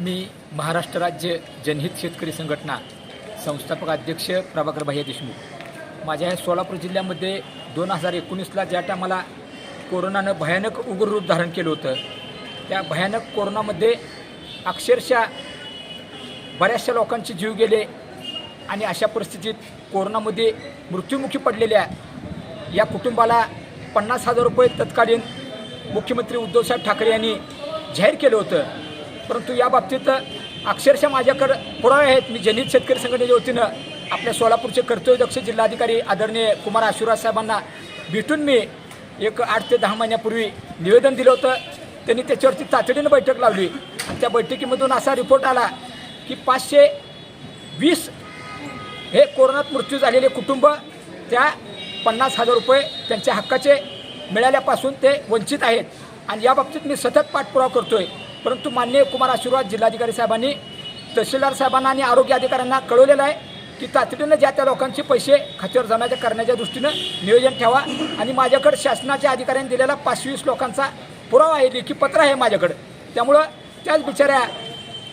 मी महाराष्ट्र राज्य जनहित शेतकरी संघटना संस्थापक अध्यक्ष प्रभाकर भाई देशमुख. माझ्या ह्या सोलापूर जिल्ह्यामध्ये दोन हजार एकोणीसला ज्या टायमाला कोरोनानं भयानक उग्र रूप धारण केलं होतं त्या भयानक कोरोनामध्ये अक्षरशः बऱ्याचशा लोकांचे जीव गेले आणि अशा परिस्थितीत कोरोनामध्ये मृत्युमुखी पडलेल्या या कुटुंबाला पन्नास हजार रुपये तत्कालीन मुख्यमंत्री उद्धवसाहेब ठाकरे यांनी जाहीर केलं होतं. परंतु या बाबतीत अक्षरशः माझ्याकडं पुरावे आहेत. मी जनित शेतकरी संघटनेच्या वतीनं आपल्या सोलापूरचे कर्तव्यदक्ष जिल्हाधिकारी आदरणीय कुमार आशीर्वाद साहेबांना भेटून मी एक आठ ते दहा महिन्यापूर्वी निवेदन दिलं होतं. त्यांनी त्याच्यावरती तातडीनं बैठक लावली. आणि त्या बैठकीमधून असा रिपोर्ट आला की पाचशे वीस हे कोरोनात मृत्यू झालेले कुटुंब त्या पन्नास हजार रुपये त्यांच्या हक्काचे मिळाल्यापासून ते वंचित आहेत. आणि या बाबतीत मी सतत पाठपुरावा करतो आहे परंतु माननीय कुमार आशीर्वाद जिल्हाधिकारी साहेबांनी तहसीलदार साहेबांना आणि आरोग्य अधिकाऱ्यांना कळवलेलं आहे की तातडीनं ज्या त्या लोकांचे पैसे खात्यावर जमाच्या करण्याच्या दृष्टीनं नियोजन ठेवा आणि माझ्याकडे शासनाच्या अधिकाऱ्यांनी दिलेला पाचशे वीस लोकांचा पुरावा आहे लेखी पत्र आहे माझ्याकडं. त्यामुळं त्याच बिचाऱ्या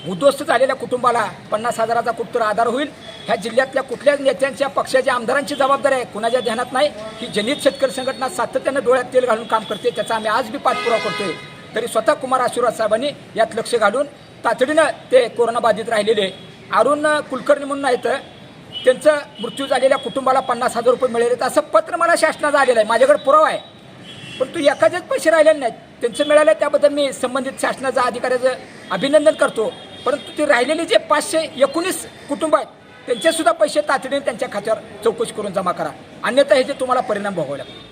उद्ध्वस्त झालेल्या कुटुंबाला पन्नास हजाराचा कुठतर आधार होईल. ह्या जिल्ह्यातल्या कुठल्याच नेत्यांच्या पक्षाच्या आमदारांची जबाबदारी आहे कुणाच्या ध्यानात नाही. की जनित शेतकरी संघटना सातत्यानं डोळ्यात तेल घालून काम करते त्याचा आम्ही आज बी पाठपुरावा करतोय. तरी स्वतः कुमार आशीर्वाद साहेबांनी यात लक्ष घालून तातडीनं ते कोरोनाबाधित राहिलेले अरुण कुलकर्णी म्हणून आहेत. त्यांचं मृत्यू झालेल्या कुटुंबाला पन्नास हजार रुपये मिळाले असं पत्र मला शासनाचं आलेलं आहे. माझ्याकडे पुरावा आहे. परंतु एखादेच पैसे राहिलेले नाहीत. त्यांचं मिळालं त्याबद्दल मी संबंधित शासनाचा अधिकाऱ्याचं अभिनंदन करतो. परंतु ते राहिलेले जे पाचशे एकोणीस कुटुंब आहेत त्यांचेसुद्धा पैसे तातडीने त्यांच्या खात्यावर चौकशी करून जमा करा. अन्यथा हे जे तुम्हाला परिणाम भोगावे लागतील.